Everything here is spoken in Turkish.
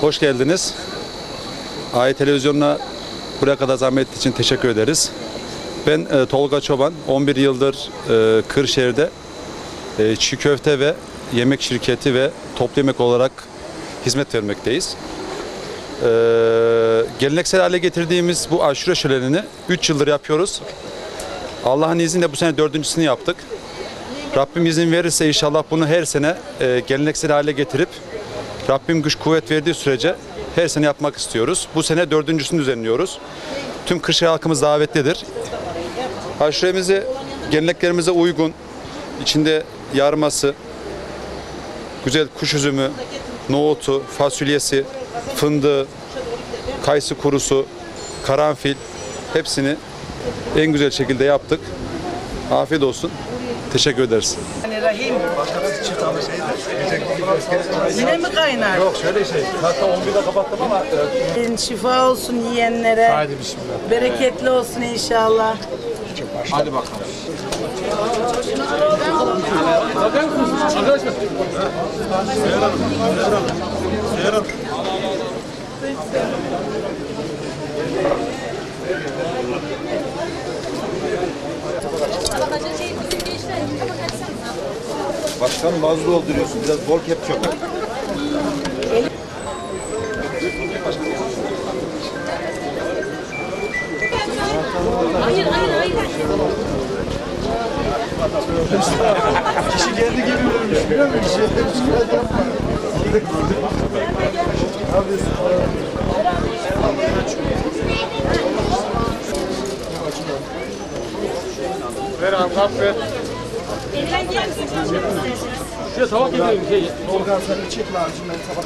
Hoş geldiniz. Ay Televizyonu'na buraya kadar zahmet için teşekkür ederiz. Ben e, Tolga Çoban, 11 yıldır e, Kırşehir'de e, çiğ köfte ve yemek şirketi ve toplu yemek olarak hizmet vermekteyiz. E, geleneksel hale getirdiğimiz bu aşure şölenini 3 yıldır yapıyoruz. Allah'ın izniyle bu sene dördüncüsünü yaptık. Rabbim izin verirse inşallah bunu her sene e, geleneksel hale getirip Rabbim güç kuvvet verdiği sürece her sene yapmak istiyoruz. Bu sene dördüncüsünü düzenliyoruz. Tüm Kırşehir halkımız davetlidir. Aşuremizi geleneklerimize uygun, içinde yarması, güzel kuş üzümü, nohutu, fasulyesi, fındığı, kayısı kurusu, karanfil hepsini en güzel şekilde yaptık. Afiyet olsun. Teşekkür ederiz. Rahim. Yine mi kaynar? Yok Şöyle şey, hatta 11'de kapattım ama Şifa olsun yiyenlere. Hadi bismillah. Bereketli olsun inşallah. Başkanım az dolduruyorsun. Biraz bol kepçe koy. Hayır hayır hayır. Kişi geldi gibi görünüyor. Biliyor musun? Elinden giyer misin? Şuraya tabak getirelim. Şey, Tolga sen çek lacivert tabak.